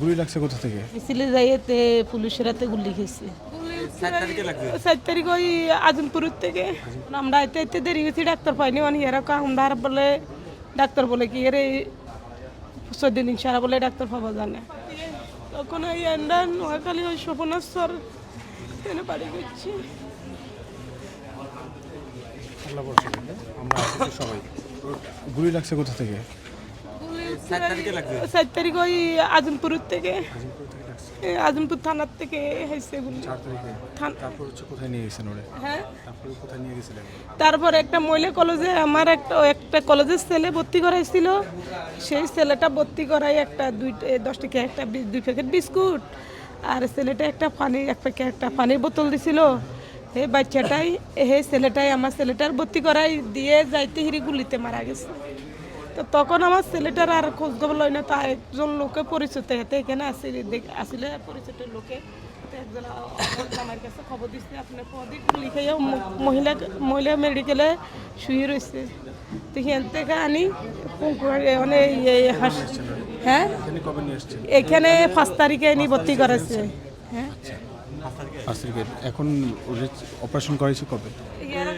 গুলি লাগছে কোথা থেকে? মিছিলে যাইতে পুলিশের হাতে গুলি খেয়েছে। সাত তারিখ ওই আজমপুরের থেকে। আমরা এতে এতে দেরি হয়েছি ডাক্তার পাইনি অনেক এরকম আমরা আর বলে ডাক্তার বলে কি এর চোদ্দ দিন সারা বলে ডাক্তার পাওয়া জানে। তখন ওই এন্ডা নোয়াখালী ওই স্বপনেশ্বর এনে বাড়ি করছি আমরা সবাই। গুলি লাগছে কোথা থেকে? সাত তারিখ ওই আজমপুরের থেকে। এ, আজমপুর থানার থেকে হয়েছে তারপর হচ্ছে কোথায় নিয়ে গেছেন ওরে? হ্যাঁ? তারপরে কোথায় নিয়ে গেছিলেন তারপর একটা মহিলা কলেজে আমার একটা একটা কলেজের ছেলে ভর্তি করাইছিল। সেই ছেলেটা ভর্তি করাই একটা দুই দশ টাকা একটা বি- দুই প্যাকেট বিস্কুট আর ছেলেটা একটা পানি এক প্যাকেট একটা পানির বোতল দিছিল। এই বাচ্চাটাই এই ছেলেটাই আমার ছেলেটার ভর্তি করাই দিয়ে যাইতে হিরি গুলিতে মারা গেছে। তো তখন আমার ছেলেটার আর খোঁজ খবর লয় না তা একজন লোকে পরিচিত হেতে এখানে আসলে দেখ- আসলে পরিচিত লোকে একজন আমার কাছে খবর দিচ্ছে আপনার পদিক লিখাইয়া মহিলা মহিলা মেডিকেলে শুয়ে রয়েছে তো সেখান থেকে আনি মানে ইয়ে হাস হ্যাঁ? এখানে এখানে পাঁচ তারিখে এনে ভর্তি করেছে। হ্যাঁ? পাঁচ তারিখে এখন অপারেশন করেছে কবে? মনে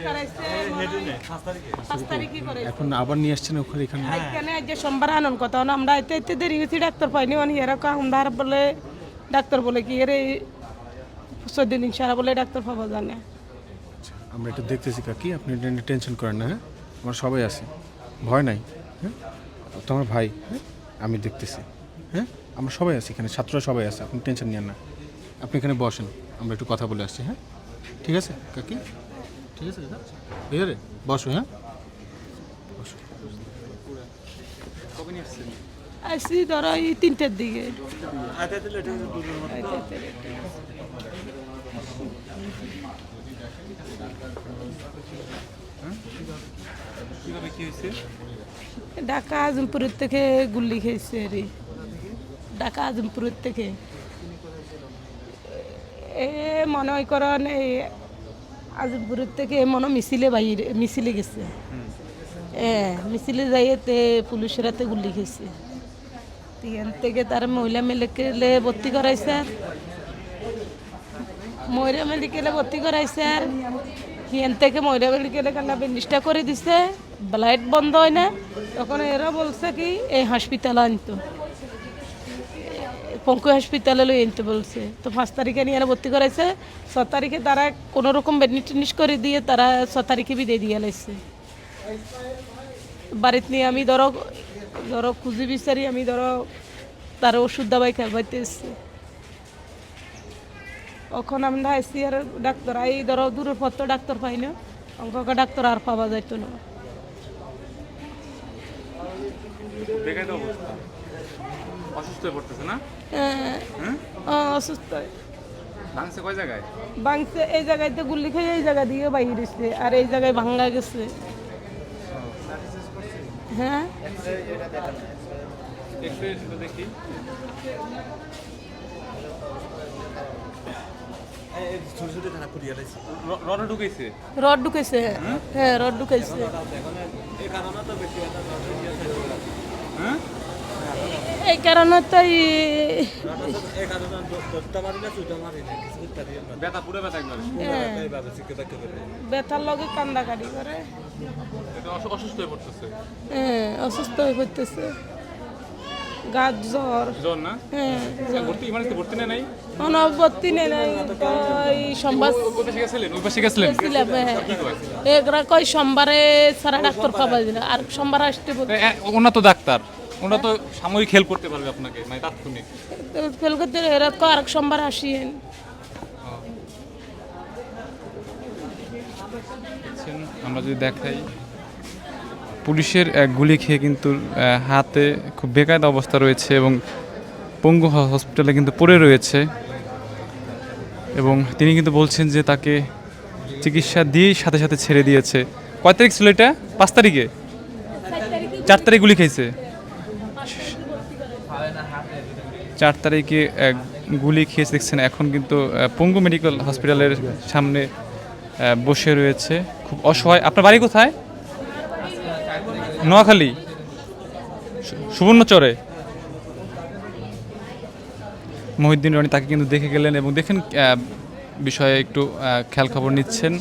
হয় এখন আবার নিয়ে আসছেন ওখানে এখানে? এখানে যে সোমবার আনন্দ কথা। হলো আমরা এতে এতে দেরি হয়েছি ডাক্তার পাইনি। অনেক এরকম আমরা বলে ডাক্তার বলে কি এর চোদ্দ দিন সারা বলে ডাক্তার পাওয়া জানে। আমরা এটা দেখতেছি কাকি আপনি টেনশন করেন না হ্যাঁ? আমরা সবাই আছি। ভয় নাই হ্যাঁ? তোমার ভাই হ্যাঁ? আমি দেখতেছি হ্যাঁ? আমরা সবাই আছি এখানে ছাত্ররা সবাই আছে আপনি টেনশন নিয়েন না। আপনি এখানে বসেন আমরা একটু কথা বলে আসছি হ্যাঁ? ঠিক আছে কাকি? ঠিক আছে দাদা? ঠিক আছে বসো হ্যাঁ? বসো। আসছি ধরো এই তিনটের দিকে। ঢাকা আজমপুরের থেকে গুল্লি খেয়েছে রে। ঢাকা আজমপুরের থেকে। এ মনে হয় করেন এই আজমপুরের থেকে মনে মিছিলে বাইরে, মিছিলে গেছে। এ মিছিলে যাইতে পুলিশের হাতে গুলি খেয়েছে। এখান থেকে তার মহিলা মেডিকেলে ভর্তি করাইছে। মহিলা মেডিকেলে ভর্তি করাইছে। হিয়ান থেকে মহিলা মেডিকেলে কান্না ব্যান্ডেজটা করে দিছে। ব্লাড বন্ধ হয় না। তখন এরা বলছে কি এই হসপিটালে আনতো। পঙ্কু হসপিটালে লই বলছে। তো পাঁচ তারিখে নিয়ে ভর্তি করাইছে। ছ তারিখে তারা কোনো রকম ব্যান্ডেজ টেন্ডেজ করে দিয়ে তারা ছ তারিখে বিদায় দিয়ে লাইছে বাড়িতে নিয়ে আমি ধরো ধরো খুঁজি বিচারি আমি ধরো তার ওষুধ দাবাই খাইতে এসছি এখন আমরা আইসি আর ডাক্তার এই ধরো দূরের পর তো ডাক্তার পাই না। অঙ্ক ডাক্তার আর পাওয়া যাইতো না। অসুস্থ হয়ে পড়তেছে না? হ্যাঁ, অসুস্থ। ভাঙছে কয় জায়গায়? বাংছে এই জায়গাতে গুলি খেয়ে এই জায়গা দিয়ে বাইরে দিচ্ছে আর এই জায়গায় ভাঙ্গা গেছে। হ্যাঁ? দেখি। রডে ঢুকেছে? রড ঢুকেছে। হ্যাঁ রড ঢুকেছে। হ্যাঁ এই কারণে তো এই- হ্যাঁ, ব্যথার লগে কান্দাকাটি করে। অসুস্থ হয়ে পড়তেছে? হ্যাঁ অসুস্থ হয়ে পড়তেছে। গাছ জ্বর। জ্বর না? হ্যাঁ ভর্তি মানে ভর্তি নেই নাই? অনবর্তী নেই নাই এই সোমবার ওই গেছিলেন? ওই পাশে গেছিলেন? ছিলাম হ্যাঁ। কই সোমবারে সারা ডাক্তার পাবা দিল। আর সোমবার আসতে তো ডাক্তার। ওনারা তো সাময়িক হেল্প করতে পারবে আপনাকে মানে তাৎক্ষণিক। ফেল করতে এরা কো আর সোমবার আসিয়েন আমরা যদি দেখাই পুলিশের এক গুলি খেয়ে কিন্তু হাতে খুব বেকায়দা অবস্থা রয়েছে এবং পঙ্গু হসপিটালে কিন্তু পড়ে রয়েছে। এবং তিনি কিন্তু বলছেন যে তাকে চিকিৎসা দিয়েই সাথে সাথে ছেড়ে দিয়েছে। কয় তারিখ ছিল এটা? পাঁচ তারিখে। চার তারিখ গুলি খেয়েছে? চার তারিখে গুলি খেয়েছে, দেখছেন, এখন কিন্তু পঙ্গু মেডিকেল হসপিটালের সামনে বসে রয়েছে। খুব অসহায়। আপনার বাড়ি কোথায়? নোয়াখালী। সুবর্ণচরে। মহিউদ্দিন রনি তাকে কিন্তু দেখে গেলেন এবং দেখেন বিষয়ে একটু খেয়াল খবর নিচ্ছেন।